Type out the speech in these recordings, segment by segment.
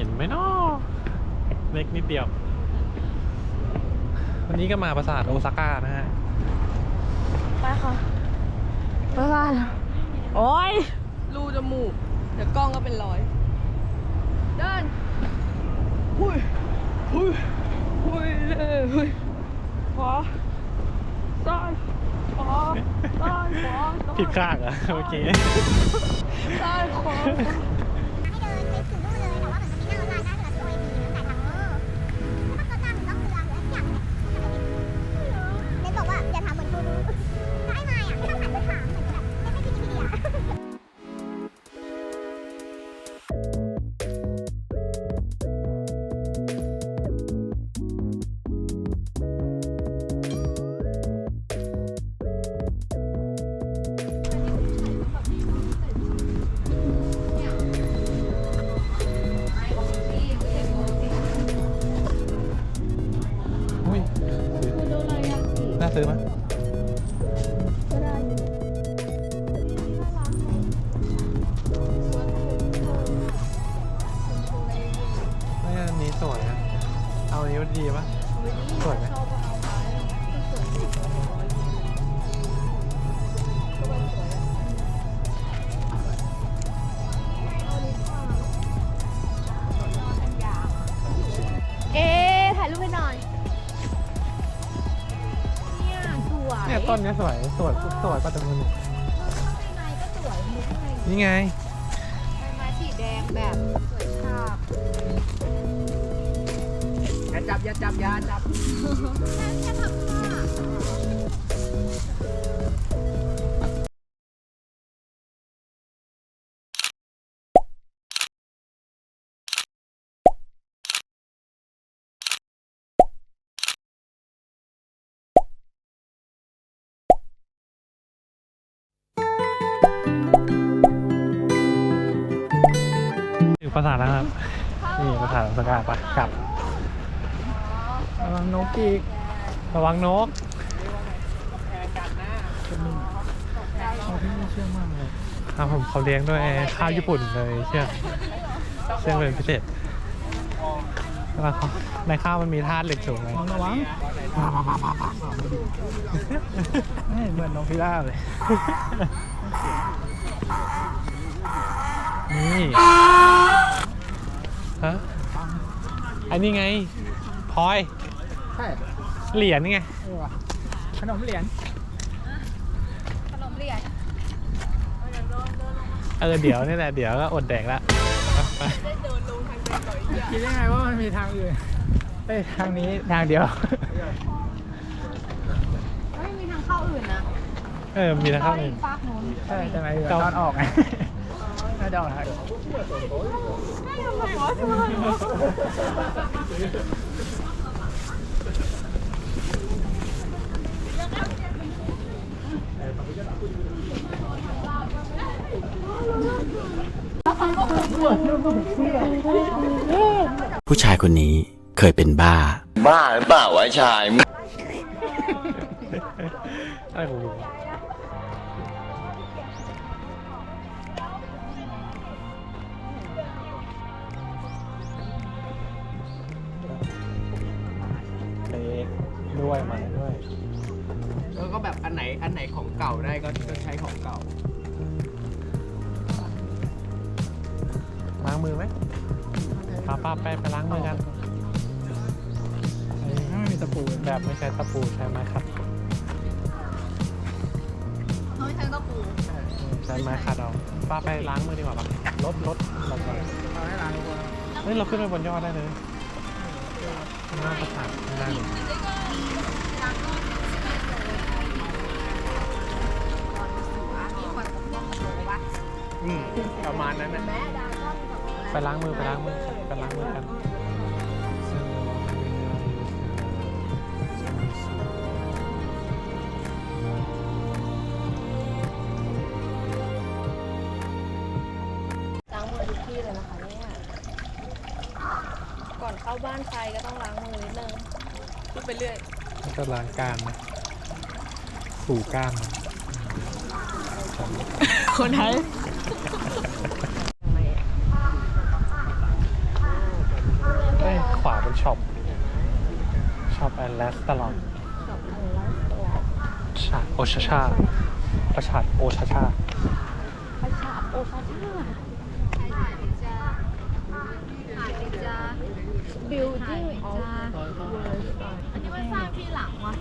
ห็นไหมเนาะเล็กนิดเดียว วันนี้ก็มาปราสาทโอซาก้านะฮะ ไปค่ะไปบ้านโอ้ยรูจมูก เดี๋ยวกล้องก็เป็นรอย เดินหุยหุยหุยเลยหุยขวาซ้ายขวาซ้ายขวาซ้ายผิดข้างเหรอเมื่อกี้ซ้ายขวา ซื้อไหมไม่ ต้นเนี้ยสวยสวยสวยกว่าตรงนู้นอีกข้างในก็สวยมุกข้างในนี่ไง ใบไม้สีแดงแบบสวยชาบอย่าจับอย่าจับอย่าจับ ถึงปราสาทแล้วครับ นี่ปราสาทสกาปะกลับ ระวังนกอีก ระวังนกเขาที่ไม่เชื่อมากเลยครับผมเขาเลี้ยงด้วยข้าวญี่ปุ่นเลยเชื่อเชื่อเป็นพิเศษแล้วเขาในข้าวมันมีธาตุเหล็กสูงเลยระวังนี่เหมือนนกพิราบเลย นี่ ฮะอันนี้ไงพลอยใช่เหรียญไงเออว่ะขนมเหรียญขนมเหรียญเออเดี๋ยวนี่แหละเดี๋ยวก็อดแดกละไปคิดได้ไงว่ามันมีทางอื่นเอ้ยทางนี้ทางเดียว ไม่มีทางเข้าอื่นนะเออมีนะครับหนึ่งฟากโน้นใช่ใช่ไหมตอนออกไง น่าจะออกทางเดียวผู้ชายคนนี้เคยเป็นบ้า บ้าหรือเปล่าวะชาย อะไรของลุง ด้วยแล้วก็แบบอันไหนอันไหนของเก่าได้ก็ก็ใช้ของเก่า ล้างมือไหมป้าป้าไปไปล้างมือกัน ไม่มีตะปูแบบไม่ใช้ตะปูใช้ไม้ขัดน้อยใช้ตะปูใช้ไม้ขัดเอาป้าไปล้างมือดีกว่าปะรถรถเราก่อนเอาให้ล้างทุกคนเฮ้ยเราขึ้นไปบนยอดได้เลยข้างห น้าประสาทข้างหน้าเลยอืมประมาณนั้นนะไปล้างมือไปล้างมือไปล้างมือกันล้างมือทุกที่เลยนะคะเนี่ยก่อนเข้าบ้านใครก็ต้องล้างมือนิดนึง พูดไปเรื่อยแล้วก็ล้างก้านนะถูก้านนะคนไทยช็อปช็อปแอนด์แลสตลอดชาโอชาชาประชาโอชาชาบิวตี้อันนี้มันสร้างที่หลังวะ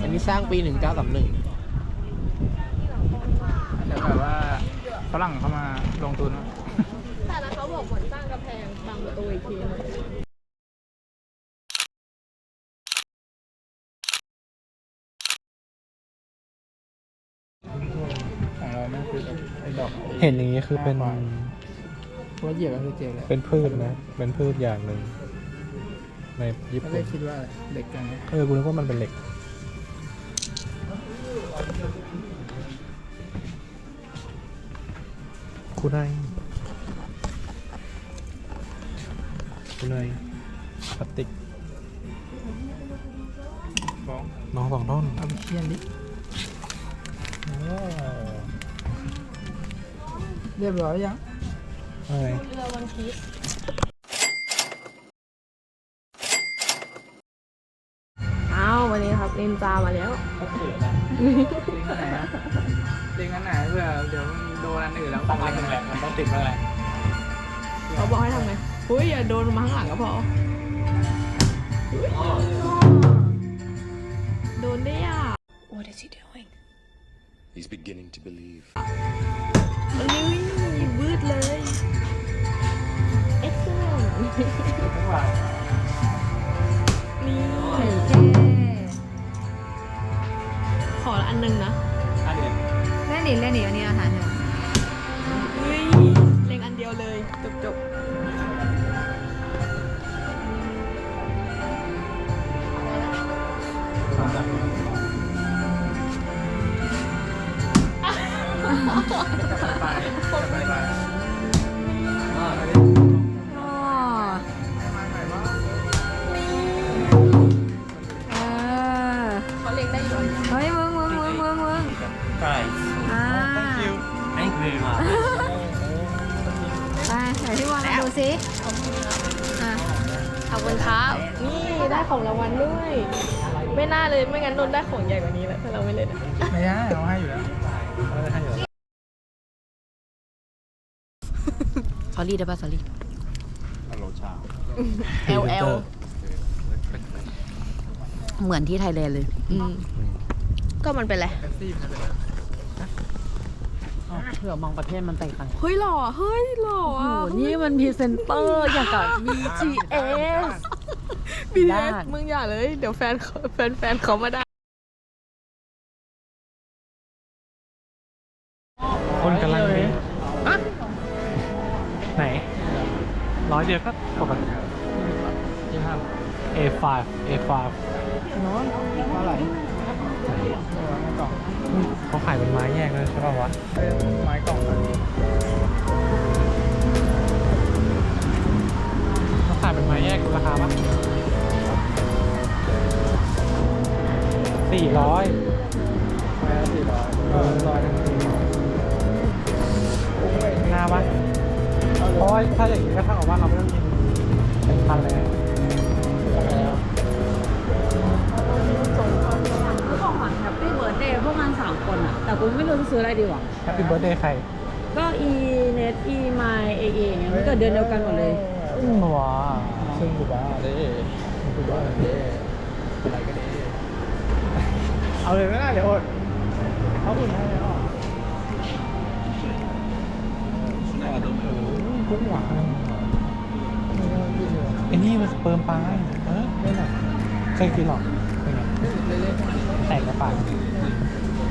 อันนี้สร้างปีหนึ่งเก้าสามหนึ่งแต่แบบว่าฝรั่งเข้ามาลงทุน แต่แล้วเขาบอกเหมือนสร้างกำแพงบังประตูอีกทีนึงของเราไม่คือไอ้ดอกเห็นอย่างนี้คือเป็น เพราะว่าเหยียบก็คือเจ็บเลยเป็นพืชนะ เป็นพืชอย่างหนึ่ง ในญี่ก็ปุ่เลนยคิดว่าเด็กกันเออกูนึกว่ามันเป็นเหล็กคุณนายคุณนายพลาสติกฟ้องน้องสองท่อนเอาไปเคี่ยนดิ เรียบร้อยยังอะไร เรือวันพีชอ้าววันนี้ครับนินจามาแล้วลิงก์อันไหนอะลิงก์อันไหนเพื่อเดี๋ยวมันโดนอันอื่นแล้วต้องอะไรแหละมันต้องติดอะไรเขาบอกให้ทำไงอุ้ยอย่าโดนมาข้างหลังก็พอโดนได้อะ What is he doing He's beginning to believe. มันนี่วืดเลย excellent นี่ขอละอัน หนึงนะอันนี้เล่นดิเล่นดิอันนี้ คุณครับนี่ได้ของรางวัลด้วย ไม่น่าเลยไม่งั้นโดนได้ของใหญ่กว่านี้แหละถ้าเราไม่เล่นอะไม่ได้เราให้อยู่แล้วสอรี่ได้ป่ะสอรี่เอลเอลเหมือนที่ไทยแลนด์เลย อืมก็มันเป็นไรแท็กซี่มันเป็นเผื่อมองประเทศมันแตกต่างเฮ้ยหล่อเฮ้ยหล่อโอ้อะโหนี่มันพรีเซนเตอร์อย่างกับ BTS บีเอด้าสนมึงอย่าเลย เดี๋ยวแฟนเขาแฟนแฟนเขามาได้ คนกำลังมีไหน ร้อยเดียวก็ปกติยี่ห้า A5 A5 น้อยเท่าไหร่กล่องเขาขายเป็นไม้แยกเลยใช่ป่าวะเป็นไม้กล่องแบบนี้เขาขายเป็นไม้แยกราคาปะ สี่ร้อยไม้ละสี่ร้อยก็ร้อยหนึ่งหน้าปะเพราะว่าถ้าอย่างนี้ก็เท่ากับว่าเราไม่ต้องกินเป็นพันเลยคือของขวัญแฮปปี้เบิร์ดเดย์พวกมันสามคนอะแต่กูไม่รู้จะซื้ออะไรดีวะแฮปปี้เบิร์ดเดย์ใคร ก็ e net e my a a เนี่ยมันเกิดเดือนเดียวกันหมดเลยว้าซึ่งกูบ้าเด้กูบ้าเด้อะไรก็เด้ เอาเลยไม่ได้เดี๋ยวอดเอาอุ่นให้เลยอะกุ้งหวานไอ้นี่มันสเปิร์มปลาเออไม่หรอกเคยกินหรอกเป็นไงเล่นแตกในปาก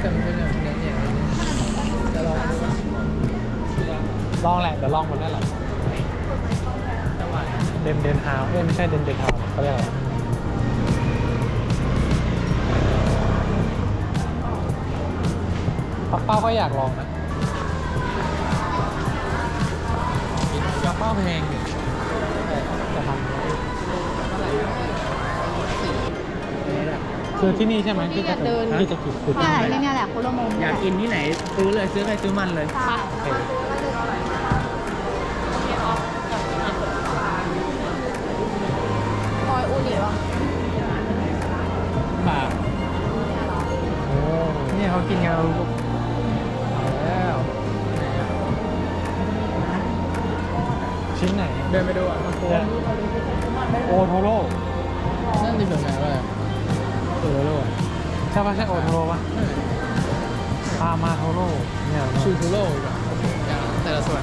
แต่มันเป็นแบบนี้ยเนี่ยจะลองลองแหละเดี๋ยวลองหมดได้แหละจังหวะเดนเดนฮาวเอ้ยไม่ใช่เดนเดนฮาวเขาเรียกอะไร ป้าก็อยากลองนะยาเป้าแพงแต่ทำคือที่นี่ใช่ไหมที่จะเดินที่จะกินคือที่ใไหนเนี่ยแหละคุโรโมงอยากกินที่ไหน ซื้อเลยซื้ออะไรซื้อมันเลยใช่คอยอูนิวะบาทเนี่เขากินกัา เดินไปดูอะมันโค้งโอโทโร่นั่นติดแบบไหนวะโอ้โหใช่ปะใช่โอโทโร่ปะปลามาโทโร่เนี่ยชูทูโร่อีกอะอย่างแต่ละส่วน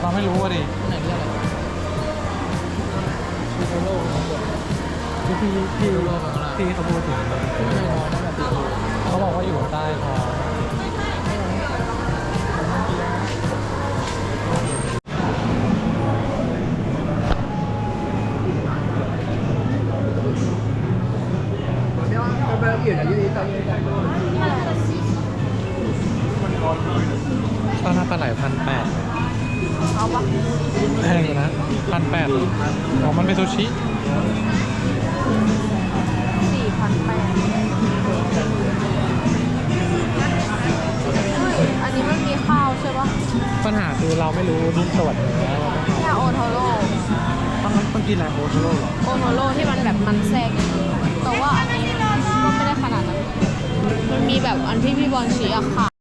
เราไม่รู้อะดิไหนเรียกอะไรชูทูโร่ของบนที่พี่พี่ชูทูโร่ของอะไรที่เขาพูดถึงไม่ใช่งอนั่นแหละตีโร่เขาบอกว่าอยู่ใต้ท้อ งเบอร์อยู่นะยูนีตอนนี้ก็น่าปลาไหลพันแปดเอาปะแพงอยู่นะพันแปดอ๋อมันเป็นซูชิสี่พันแปดอันนี้มันมีข้าวใช่ปะปัญหาคือเราไม่รู้รุ่นตรวจเนื้อเนี่ยโอโทโร่ต้องต้องกินอะไรโอโทโร่เหรอ โอโทโร่ที่มันแบบมันแทรกแต่ว่าอันนี้ ขนาดนั้น มันมีแบบอันที่พี่บอลชี้อะค่ะ